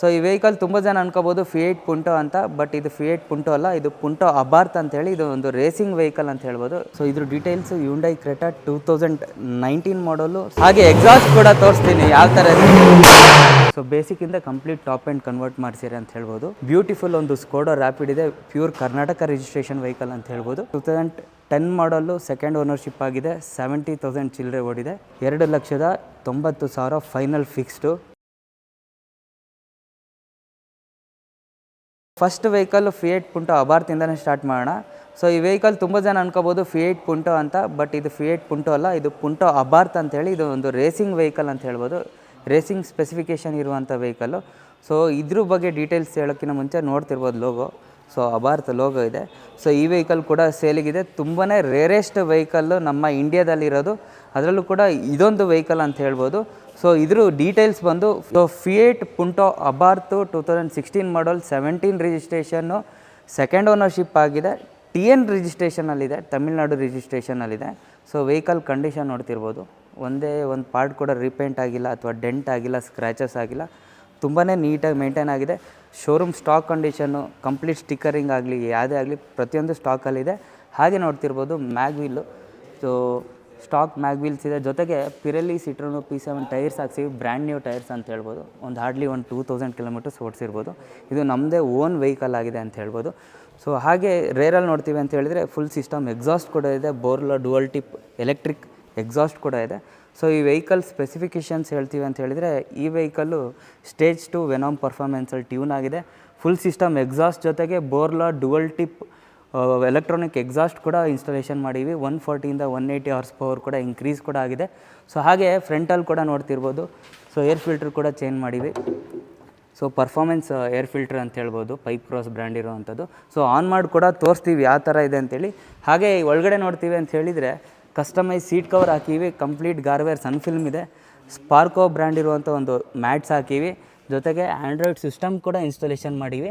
So ಈ vehicle ತುಂಬ ಜನ ಅನ್ಕೋಬೋದು ಫಿಯೇಟ್ ಪುಂಟೋ ಅಂತ ಬಟ್ ಇದು ಫಿಯೇಟ್ ಪುಂಟೋ ಅಲ್ಲ, ಇದು ಪುಂಟೋ ಅಬಾರ್ತ್ ಅಂತ ಹೇಳಿ, ಇದು ಒಂದು ರೇಸಿಂಗ್ ವೆಹಿಕಲ್ ಅಂತ ಹೇಳ್ಬೋದು. ಸೊ ಇದ್ರ details Hyundai Creta two thousand nineteen model ಹಾಗೆ ಎಕ್ಸಾಸ್ಟ್ ಕೂಡ ತೋರಿಸ್ತೀನಿ, ಯಾವ ಥರ ಸೊ ಇಂದ ಕಂಪ್ಲೀಟ್ ಟಾಪ್ ಆ್ಯಂಡ್ ಕನ್ವರ್ಟ್ ಮಾಡಿಸಿರಿ ಅಂತ ಹೇಳ್ಬೋದು. ಬ್ಯೂಟಿಫುಲ್ ಒಂದು ಸ್ಕೋಡೋ ರ್ಯಾಪಿಡ್ ಇದೆ ಪ್ಯೂರ್ ಕರ್ನಾಟಕ ರಿಜಿಸ್ಟ್ರೇಷನ್ ವೆಹಿಕಲ್ ಅಂತ ಹೇಳ್ಬೋದು. Two thousand ten model second ownership ಆಗಿದೆ ಸೆವೆಂಟಿ ತೌಸಂಡ್ ಚಿಲ್ಲರೆ ಓಡಿದೆ. ಎರಡು ಲಕ್ಷದ ತೊಂಬತ್ತು ಸಾವಿರ final fixed first vehicle Fiat Punto ಅಬಾರ್ತಿಂದನೇ start ಮಾಡೋಣ. ಸೊ ಈ ವೆಹಿಕಲ್ ತುಂಬ ಜನ ಅನ್ಕೋಬೋದು ಫಿಯೇಟ್ ಪುಂಟೋ ಅಂತ ಬಟ್ ಇದು ಫಿಯೇಟ್ ಪುಂಟೋ ಅಲ್ಲ, ಇದು ಪುಂಟೋ ಅಬಾರ್ತ್ ಅಂತೇಳಿ ಇದು ಒಂದು ರೇಸಿಂಗ್ ವೆಹಿಕಲ್ ಅಂತ ಹೇಳ್ಬೋದು. ರೇಸಿಂಗ್ ಸ್ಪೆಸಿಫಿಕೇಷನ್ ಇರುವಂಥ ವೆಹಿಕಲ್ಲು ಸೊ ಇದ್ರ ಬಗ್ಗೆ ಡೀಟೇಲ್ಸ್ ಹೇಳೋಕ್ಕಿಂತ ಮುಂಚೆ ನೋಡ್ತಿರ್ಬೋದು ಲೋಗೋ ಸೊ ಅಬಾರ್ತ್ ಲೋಗೋ ಇದೆ. ಸೊ ಈ ವೆಹಿಕಲ್ ಕೂಡ ಸೇಲಿಗಿದೆ ತುಂಬಾ ರೇರೆಸ್ಟ್ ವೆಹಿಕಲ್ಲು ನಮ್ಮ ಇಂಡಿಯಾದಲ್ಲಿರೋದು ಅದರಲ್ಲೂ ಕೂಡ ಇದೊಂದು ವೆಹಿಕಲ್ ಅಂತ ಹೇಳ್ಬೋದು. ಸೊ ಇದ್ರ ಡೀಟೇಲ್ಸ್ ಬಂದು so Fiat Punto Abarth two thousand sixteen model seventeen registration second ownership ಆಗಿದೆ. ಟಿ ಎನ್ ರಿಜಿಸ್ಟ್ರೇಷನಲ್ಲಿದೆ ತಮಿಳ್ನಾಡು ರಿಜಿಸ್ಟ್ರೇಷನಲ್ಲಿದೆ ಸೊ ವೆಹಿಕಲ್ ಕಂಡೀಷನ್ ನೋಡ್ತಿರ್ಬೋದು. ಒಂದೇ ಒಂದು ಪಾರ್ಟ್ ಕೂಡ ರಿಪೇಂಟ್ ಆಗಿಲ್ಲ ಅಥವಾ ಡೆಂಟ್ ಆಗಿಲ್ಲ ಸ್ಕ್ರ್ಯಾಚಸ್ ಆಗಿಲ್ಲ. ತುಂಬಾ ನೀಟಾಗಿ ಮೇಂಟೈನ್ ಆಗಿದೆ. Showroom stock condition complete stickering ಆಗಲಿ, ಯಾವುದೇ ಆಗಲಿ ಪ್ರತಿಯೊಂದು ಸ್ಟಾಕಲ್ಲಿದೆ ಹಾಗೆ ನೋಡ್ತಿರ್ಬೋದು ಮ್ಯಾಗ್ವಿಲ್ಲು ಸೊ ಸ್ಟಾಕ್ ಮ್ಯಾಗ್ವಿಲ್ಸ್ ಇದೆ. ಜೊತೆಗೆ ಪಿರಲಿ ಸಿಟ್ರೋನು ಪಿ ಸೆವೆನ್ ಟೈರ್ಸ್ ಹಾಕ್ಸಿವಿ ಬ್ರ್ಯಾಂಡ್ ನ್ಯೂ ಟೈರ್ಸ್ ಅಂತ ಹೇಳ್ಬೋದು. ಒಂದು ಹಾರ್ಡ್ಲಿ ಒಂದು ಟೂ ತೌಸಂಡ್ ಕಿಲೋಮೀಟರ್ಸ್ ಓಡಿಸಿರ್ಬೋದು. ಇದು ನಮ್ಮದೇ ಓನ್ ವೆಹಿಕಲ್ ಆಗಿದೆ ಅಂತ ಹೇಳ್ಬೋದು. ಸೊ, ಹಾಗೆ ರೇರಲ್ಲಿ ನೋಡ್ತೀವಿ ಅಂತ ಹೇಳಿದರೆ ಫುಲ್ ಸಿಸ್ಟಮ್ ಎಕ್ಸಾಸ್ಟ್ ಕೂಡ ಇದೆ. Borla dual tip electric exhaust ಕೂಡ ಇದೆ. ಸೊ, ಈ ವೆಹಿಕಲ್ ಸ್ಪೆಸಿಫಿಕೇಷನ್ಸ್ ಹೇಳ್ತೀವಿ ಅಂತ ಹೇಳಿದರೆ ಈ ವೆಹಿಕಲ್ಲು ಸ್ಟೇಜ್ ಟು ವೆನಾಮ್ ಪರ್ಫಾರ್ಮೆನ್ಸಲ್ಲಿ ಟ್ಯೂನ್ ಆಗಿದೆ. ಫುಲ್ ಸಿಸ್ಟಮ್ ಎಕ್ಸಾಸ್ಟ್ ಜೊತೆಗೆ Borla dual tip electronic exhaust ಕೂಡ ಇನ್ಸ್ಟಾಲೇಷನ್ ಮಾಡೀವಿ ಒನ್ ಫಾರ್ಟಿಯಿಂದ ಒನ್ ಏಯ್ಟಿ ಅವರ್ಸ್ ಪವರ್ ಕೂಡ ಇನ್ಕ್ರೀಸ್ ಕೂಡ ಆಗಿದೆ. ಸೊ ಹಾಗೆ ಫ್ರಂಟಲ್ಲಿ ಕೂಡ ನೋಡ್ತಿರ್ಬೋದು. ಸೊ ಏರ್ ಫಿಲ್ಟರ್ ಕೂಡ ಚೇಂಜ್ ಮಾಡೀವಿ ಸೊ ಪರ್ಫಾರ್ಮೆನ್ಸ್ ಏರ್ ಫಿಲ್ಟರ್ ಅಂತ ಹೇಳ್ಬೋದು. ಪೈಪ್ ಕ್ರಾಸ್ ಬ್ರ್ಯಾಂಡ್ ಇರೋವಂಥದ್ದು. ಸೊ ಆನ್ ಮಾಡಿ ಕೂಡ ತೋರಿಸ್ತೀವಿ ಯಾವ ಥರ ಇದೆ ಅಂತೇಳಿ. ಹಾಗೆ ಒಳಗಡೆ ನೋಡ್ತೀವಿ ಅಂತ ಹೇಳಿದರೆ ಕಸ್ಟಮೈಸ್ ಸೀಟ್ ಕವರ್ ಹಾಕೀವಿ ಕಂಪ್ಲೀಟ್ ಗಾರ್ವೇರ್ ಸನ್ ಫಿಲ್ಮ್ ಇದೆ. ಸ್ಪಾರ್ಕೋ ಬ್ರ್ಯಾಂಡ್ ಇರುವಂಥ ಒಂದು ಮ್ಯಾಟ್ಸ್ ಹಾಕೀವಿ ಜೊತೆಗೆ ಆ್ಯಂಡ್ರಾಯ್ಡ್ ಸಿಸ್ಟಮ್ ಕೂಡ ಇನ್ಸ್ಟಾಲೇಷನ್ ಮಾಡೀವಿ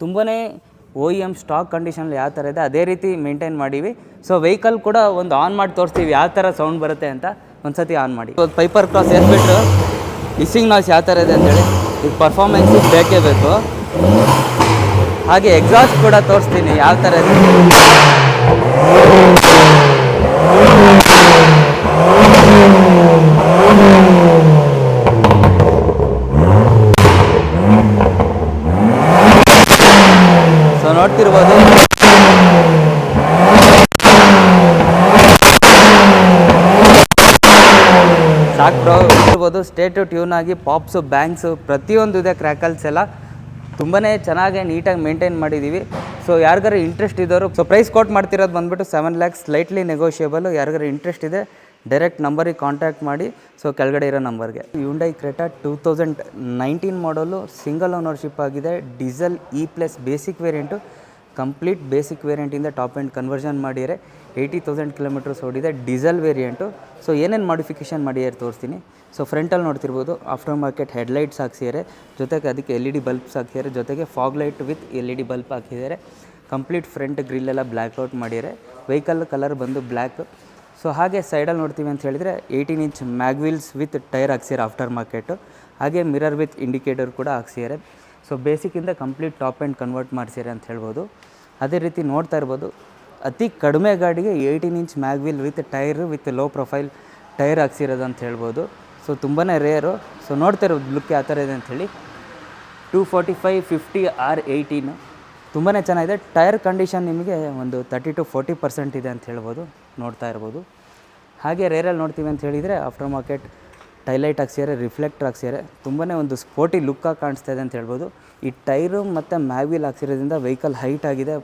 ತುಂಬಾ ಓ ಇ ಎಂ ಸ್ಟಾಕ್ ಕಂಡೀಷನಲ್ಲಿ ಯಾವ ಥರ ಇದೆ, ಅದೇ ರೀತಿ ಮೇಂಟೈನ್ ಮಾಡೀವಿ. ಸೊ ವೆಹಿಕಲ್ ಕೂಡ ಒಂದು ಆನ್ ಮಾಡಿ ತೋರಿಸ್ತೀವಿ ಯಾವ ಥರ ಸೌಂಡ್ ಬರುತ್ತೆ ಅಂತ ಒಂದು ಸತಿ ಆನ್ ಮಾಡಿ ಒಂದು ಪೈಪರ್ ಕ್ರಾಸ್ ಏರ್ಬಿಟ್ಟು ಮಿಸ್ಸಿಂಗ್ ನಾಯ್ಸ್ ಯಾವ ಥರ ಇದೆ ಅಂತೇಳಿ. ಇದು ಪರ್ಫಾರ್ಮೆನ್ಸ್ ಬೇಕೇ ಬೇಕು. ಹಾಗೆ ಎಕ್ಸಾಸ್ಟ್ ಕೂಡ ತೋರಿಸ್ತೀನಿ ಯಾವ ಥರ ಇದೆ ಸೊ ನೋಡ್ತಿರ್ಬೋದು ಸಾಕು ಇರ್ಬೋದು ಸ್ಟೇಟು ಆಗಿ ಪಾಪ್ಸು, ಬ್ಯಾಂಕ್ಸು ಪ್ರತಿಯೊಂದು ಇದೆ ಕ್ರ್ಯಾಕಲ್ಸ್ ಎಲ್ಲ. ತುಂಬಾ ಚೆನ್ನಾಗಿ ನೀಟಾಗಿ ಮೇಂಟೈನ್ ಮಾಡಿದ್ದೀವಿ ಸೊ ಯಾರಿಗಾರು ಇಂಟ್ರೆಸ್ಟ್ ಇದ್ದವರು ಸೊ ಪ್ರೈಸ್ ಕೋಟ್ ಮಾಡ್ತಿರೋದು ಬಂದುಬಿಟ್ಟು ಸೆವೆನ್ ಲ್ಯಾಕ್ಸ್ ಸ್ಲೈಟ್ಲಿ ನೆಗೋಷಿಯೇಬಲ್ ಯಾರಿಗಾರು ಇಂಟ್ರೆಸ್ಟ್ ಇದೆ ಡೈರೆಕ್ಟ್ ನಂಬರಿಗೆ ಕಾಂಟ್ಯಾಕ್ಟ್ ಮಾಡಿ. ಸೊ ಕೆಳಗಡೆ ಇರೋ ನಂಬರ್ಗೆ Hyundai Creta two thousand nineteen model single ownership ಆಗಿದೆ. Diesel E plus basic variant complete basic ವೇರಿಯಂಟಿಂದ top end conversion ಮಾಡಿದರೆ ಏಯ್ಟಿ ತೌಸಂಡ್ ಕಿಲೋಮೀಟರ್ಸ್ ಓಡಿದೆ ಡೀಸೆಲ್ ವೇರಿಯಂಟು ಸೊ ಏನೇನು ಮಾಡಿಫಿಕೇಷನ್ ಮಾಡಿದ್ದಾರೆ ತೋರಿಸ್ತೀನಿ. ಸೊ ಫ್ರಂಟಲ್ಲಿ ನೋಡ್ತಿರ್ಬೋದು ಆಫ್ಟರ್ ಮಾರ್ಕೆಟ್ ಹೆಡ್ಲೈಟ್ಸ್ ಹಾಕ್ಸಿದ್ದಾರೆ. ಜೊತೆಗೆ ಅದಕ್ಕೆ ಎಲ್ ಇ ಡಿ ಬಲ್ಬ್ಸ್ ಹಾಕಿದ್ದಾರೆ ಜೊತೆಗೆ fog light with L E D bulb ಹಾಕಿದ್ದಾರೆ ಕಂಪ್ಲೀಟ್ ಫ್ರಂಟ್ ಗ್ರಿಲ್ಲೆಲ್ಲ ಬ್ಲ್ಯಾಕ್ ಔಟ್ ಮಾಡಿದ್ದಾರೆ. ವೆಹಿಕಲ್ ಕಲರ್ ಬಂದು ಬ್ಲ್ಯಾಕ್ ಸೊ ಹಾಗೆ ಸೈಡಲ್ಲಿ ನೋಡ್ತೀವಿ ಅಂತ ಹೇಳಿದರೆ eighteen inch mag wheels with tyre ಹಾಕ್ಸಿದ್ದಾರೆ after market ಹಾಗೆ ಮಿರರ್ ವಿತ್ ಇಂಡಿಕೇಟರ್ ಕೂಡ ಹಾಕ್ಸಿದ್ದಾರೆ. ಸೊ ಬೇಸಿಕ್ಕಿಂದ ಕಂಪ್ಲೀಟ್ ಟಾಪ್ ಆ್ಯಂಡ್ ಕನ್ವರ್ಟ್ ಮಾಡಿಸಿರಿ ಅಂತ ಹೇಳ್ಬೋದು. ಅದೇ ರೀತಿ ನೋಡ್ತಾ ಇರ್ಬೋದು, ಅತಿ ಕಡಿಮೆ ಗಾಡಿಗೆ eighteen inch mag wheel with tyre with low profile tyre ಹಾಕ್ಸಿರೋದು ಅಂತ ಹೇಳ್ಬೋದು. ಸೊ ತುಂಬಾ ರೇರು ಸೊ ನೋಡ್ತಾ ಇರೋದು ಲುಕ್ ಯಾವ ಥರ ಇದೆ ಅಂಥೇಳಿ. Two forty five fifty R eighteen ತುಂಬಾ ಚೆನ್ನಾಗಿದೆ. ಟೈರ್ ಕಂಡೀಷನ್ ನಿಮಗೆ ಒಂದು ತರ್ಟಿ ಟು ಫೋರ್ಟಿ ಪರ್ಸೆಂಟ್ ಇದೆ ಅಂತ ಹೇಳ್ಬೋದು, ನೋಡ್ತಾ ಇರ್ಬೋದು. ಹಾಗೆ ರೇರಲ್ಲಿ ನೋಡ್ತೀವಿ ಅಂತ ಹೇಳಿದರೆ ಆಫ್ಟರ್ ಮಾರ್ಕೆಟ್ ಟೈಲೈಟ್ ಹಾಕ್ಸಿದ್ದಾರೆ ರಿಫ್ಲೆಕ್ಟರ್ ಹಾಕ್ಸಿದ್ದಾರೆ ತುಂಬಾ ಒಂದು ಸ್ಪೋರ್ಟಿ ಲುಕ್ಕಾಗಿ ಕಾಣಿಸ್ತಾ ಇದೆ ಅಂತ ಹೇಳ್ಬೋದು. ಈ ಟೈರು ಮತ್ತು ಮ್ಯಾಗ್ವಿಲ್ ಹಾಕ್ಸಿರೋದ್ರಿಂದ ವೆಹಿಕಲ್ ಹೈಟ್ ಆಗಿದೆ.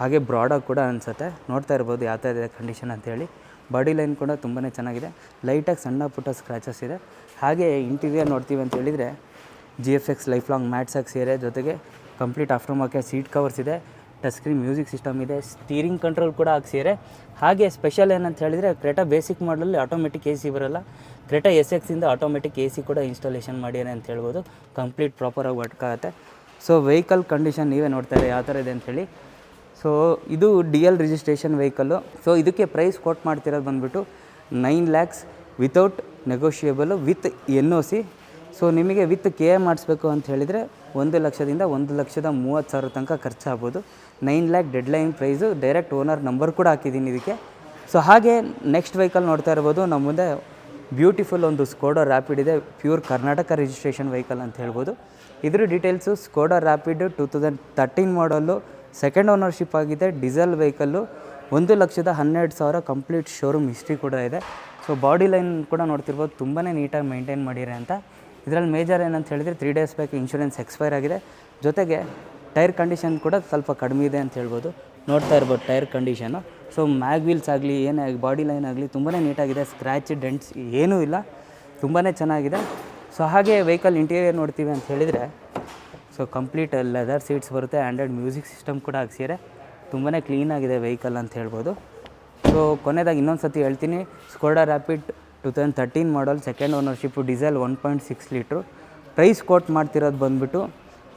ಹಾಗೆ ಬ್ರಾಡಾಗಿ ಕೂಡ ಅನಿಸುತ್ತೆ. ನೋಡ್ತಾ ಇರ್ಬೋದು ಯಾವ ಥರ ಇದೆ ಕಂಡೀಷನ್ ಅಂತೇಳಿ ಬಾಡಿ ಲೈನ್ ಕೂಡ ತುಂಬಾ ಚೆನ್ನಾಗಿದೆ. ಲೈಟಾಗಿ ಸಣ್ಣ ಪುಟ್ಟ ಸ್ಕ್ರ್ಯಾಚಸ್ ಇದೆ. ಹಾಗೆ ಇಂಟೀರಿಯರ್ ನೋಡ್ತೀವಿ ಅಂತ ಹೇಳಿದರೆ G F X life long mats ಹಾಕ್ಸಿದ್ದಾರೆ ಜೊತೆಗೆ complete after market seat covers ಇದೆ. ಟಚ್ ಸ್ಕ್ರೀನ್ ಮ್ಯೂಸಿಕ್ ಸಿಸ್ಟಮ್ ಇದೆ, ಸ್ಟೀರಿಂಗ್ ಕಂಟ್ರೋಲ್ ಕೂಡ ಹಾಕ್ಸಿದ್ದಾರೆ. ಹಾಗೆ ಸ್ಪೆಷಲ್ ಏನಂತ ಹೇಳಿದರೆ ಕ್ರೆಟಾ ಬೇಸಿಕ್ ಮಾಡಲಲ್ಲಿ ಆಟೋಮೆಟಿಕ್ ಎ ಸಿ ಬರೋಲ್ಲ. ಕ್ರೆಟಾ ಎಸ್ ಎಕ್ಸಿಂದ ಆಟೋಮೆಟಿಕ್ ಎ ಸಿ ಕೂಡ ಇನ್ಸ್ಟಾಲೇಷನ್ ಮಾಡ್ಯಾರೆ ಅಂತ ಹೇಳ್ಬೋದು. ಕಂಪ್ಲೀಟ್ ಪ್ರಾಪರಾಗಿ ವರ್ಕ್ ಆಗುತ್ತೆ. ಸೊ ವೆಹಿಕಲ್ ಕಂಡೀಷನ್ ನೀವೇ ನೋಡ್ತಾರೆ ಯಾವ ಥರ ಇದೆ ಅಂಥೇಳಿ ಸೊ ಇದು D L registration vehicle. So ಇದಕ್ಕೆ ಪ್ರೈಸ್ ಕೋಟ್ ಮಾಡ್ತಿರೋದು ಬಂದುಬಿಟ್ಟು nine lakhs without negotiable with N O C. So ನಿಮಗೆ ವಿತ್ ಕೆ ಎ ಮಾಡಿಸ್ಬೇಕು ಅಂತ ಹೇಳಿದರೆ ಒಂದು ಲಕ್ಷದಿಂದ ಒಂದು ಲಕ್ಷದ ಮೂವತ್ತು ಸಾವಿರ ತನಕ ಖರ್ಚಾಗ್ಬೋದು. Nine lakh dead line price direct owner number ಕೂಡ ಹಾಕಿದ್ದೀನಿ ಇದಕ್ಕೆ. ಸೊ ಹಾಗೆ ನೆಕ್ಸ್ಟ್ ವೆಹಿಕಲ್ ನೋಡ್ತಾ ಇರ್ಬೋದು. ನಮ್ಮ ಮುಂದೆ ಬ್ಯೂಟಿಫುಲ್ ಒಂದು ಸ್ಕೋಡೋ ರ್ಯಾಪಿಡ್ ಇದೆ. ಪ್ಯೂರ್ ಕರ್ನಾಟಕ ರಿಜಿಸ್ಟ್ರೇಷನ್ ವೆಹಿಕಲ್ ಅಂತ ಹೇಳ್ಬೋದು. ಇದ್ರ details Skoda Rapid two thousand thirteen model second ownership ಆಗಿದೆ. ಡೀಸೆಲ್ ವೆಹಿಕಲ್ಲು ಒಂದು ಲಕ್ಷದ ಹನ್ನೆರಡು ಸಾವಿರ ಕಂಪ್ಲೀಟ್ ಶೋರೂಮ್ ಹಿಸ್ಟ್ರಿ ಕೂಡ ಇದೆ. ಸೊ ಬಾಡಿ ಲೈನ್ ಕೂಡ ನೋಡ್ತಿರ್ಬೋದು. ತುಂಬಾ ನೀಟಾಗಿ ಮೇಂಟೈನ್ ಮಾಡಿರೋ ಅಂತ. ಇದರಲ್ಲಿ ಮೇಜರ್ ಏನಂತ ಹೇಳಿದರೆ three days back insurance expire ಆಗಿದೆ. ಜೊತೆಗೆ ಟೈರ್ ಕಂಡೀಷನ್ ಕೂಡ ಸ್ವಲ್ಪ ಕಡಿಮೆ ಇದೆ ಅಂತ ಹೇಳ್ಬೋದು. ನೋಡ್ತಾ ಇರ್ಬೋದು tyre condition so mag wheels ಆಗಲಿ, ಏನೇ ಬಾಡಿ ಲೈನ್ ಆಗಲಿ ತುಂಬಾ ನೀಟಾಗಿದೆ ಸ್ಕ್ರ್ಯಾಚ್ ಡೆಂಟ್ಸ್ ಏನೂ ಇಲ್ಲ. ತುಂಬಾ ಚೆನ್ನಾಗಿದೆ. ಸೊ ಹಾಗೆ ವೆಹಿಕಲ್ ಇಂಟೀರಿಯರ್ ನೋಡ್ತೀವಿ ಅಂತ ಹೇಳಿದರೆ ಸೊ ಕಂಪ್ಲೀಟ್ ಲೆದರ್ ಸೀಟ್ಸ್ ಬರುತ್ತೆ ಆ್ಯಂಡ್ರಾಯ್ಡ್ ಮ್ಯೂಸಿಕ್ ಸಿಸ್ಟಮ್ ಕೂಡ ಹಾಕ್ಸಿದ್ದಾರೆ ತುಂಬಾ ಕ್ಲೀನಾಗಿದೆ ವೆಹಿಕಲ್ ಅಂತ ಹೇಳ್ಬೋದು. ಸೊ ಕೊನೆಯದಾಗಿ ಇನ್ನೊಂದು ಸತಿ ಹೇಳ್ತೀನಿ Skoda Rapid two thousand thirteen model second ownership diesel one point six litre price quote ಮಾಡ್ತಿರೋದು ಬಂದುಬಿಟ್ಟು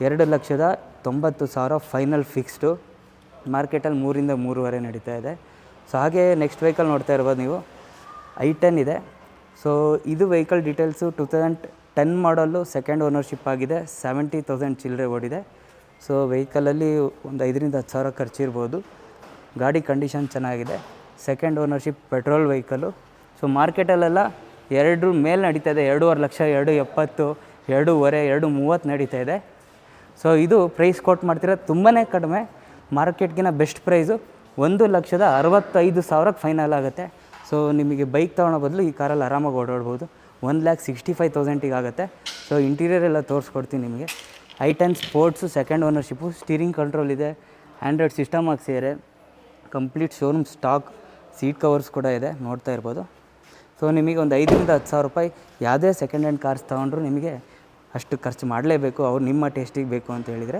ಎರಡು ಲಕ್ಷದ ತೊಂಬತ್ತು ಸಾವಿರ ಫೈನಲ್ ಫಿಕ್ಸ್ಡು ಮಾರ್ಕೆಟಲ್ಲಿ ಮೂರಿಂದ ಮೂರುವರೆ ನಡೀತಾ ಇದೆ. ಸೊ ಹಾಗೆ ನೆಕ್ಸ್ಟ್ ವೆಹಿಕಲ್ ನೋಡ್ತಾ ಇರ್ಬೋದು ನೀವು. ಐ ಟೆನ್ ಇದೆ. ಸೊ ಇದು vehicle details two thousand ten model second ownership ಆಗಿದೆ. ಸೆವೆಂಟಿ ತೌಸಂಡ್ ಚಿಲ್ಲರೆ ಓಡಿದೆ. ಸೊ ವೆಹಿಕಲಲ್ಲಿ ಒಂದು ಐದರಿಂದ ಹತ್ತು ಸಾವಿರ ಖರ್ಚಿರ್ಬೋದು ಗಾಡಿ ಕಂಡೀಷನ್ ಚೆನ್ನಾಗಿದೆ. Second ownership petrol vehicle so ಮಾರ್ಕೆಟಲ್ಲೆಲ್ಲ ಎರಡು ಮೇಲೆ ನಡೀತಾ ಇದೆ. ಎರಡೂವರೆ ಲಕ್ಷ, ಎರಡು ಎಪ್ಪತ್ತು, ಎರಡೂವರೆ, ಎರಡು ಮೂವತ್ತು ನಡೀತಾ ಇದೆ. ಸೊ ಇದು ಪ್ರೈಸ್ ಕೋಟ್ ಮಾಡ್ತಿರೋದು ತುಂಬಾ ಕಡಿಮೆ. ಮಾರ್ಕೆಟ್ಗಿನ ಬೆಸ್ಟ್ ಪ್ರೈಸು ಒಂದು ಲಕ್ಷದ ಅರವತ್ತೈದು ಸಾವಿರಕ್ಕೆ ಫೈನಲ್ ಆಗುತ್ತೆ. ಸೊ ನಿಮಗೆ ಬೈಕ್ ತೊಗೊಳೋ ಬದಲು ಈ ಕಾರಲ್ಲಿ ಆರಾಮಾಗಿ ಓಡಾಡ್ಬೋದು. ಒನ್ ಲ್ಯಾಕ್ ಸಿಕ್ಸ್ಟಿ ಫೈವ್ ತೌಸಂಡಿಗೆ ಆಗುತ್ತೆ. ಸೊ ಇಂಟೀರಿಯರ್ ಎಲ್ಲ ತೋರಿಸ್ಕೊಡ್ತೀನಿ ನಿಮಗೆ. I ten sports second ownership steering control ಇದೆ. Android system ಹಾಕ್ಸಿದ್ದಾರೆ. Complete showroom stock seat covers ಕೂಡ ಇದೆ. ನೋಡ್ತಾ ಇರ್ಬೋದು. ಸೊ ನಿಮಗೆ ಒಂದು ಐದರಿಂದ ಹತ್ತು ಸಾವಿರ ರೂಪಾಯಿ ಯಾವುದೇ ಸೆಕೆಂಡ್ ಹ್ಯಾಂಡ್ ಕಾರ್ಸ್ ತೊಗೊಂಡ್ರು ನಿಮಗೆ ಅಷ್ಟು ಖರ್ಚು ಮಾಡಲೇಬೇಕು. ಅವ್ರು ನಿಮ್ಮ ಟೇಸ್ಟಿಗೆ ಬೇಕು ಅಂತ ಹೇಳಿದರೆ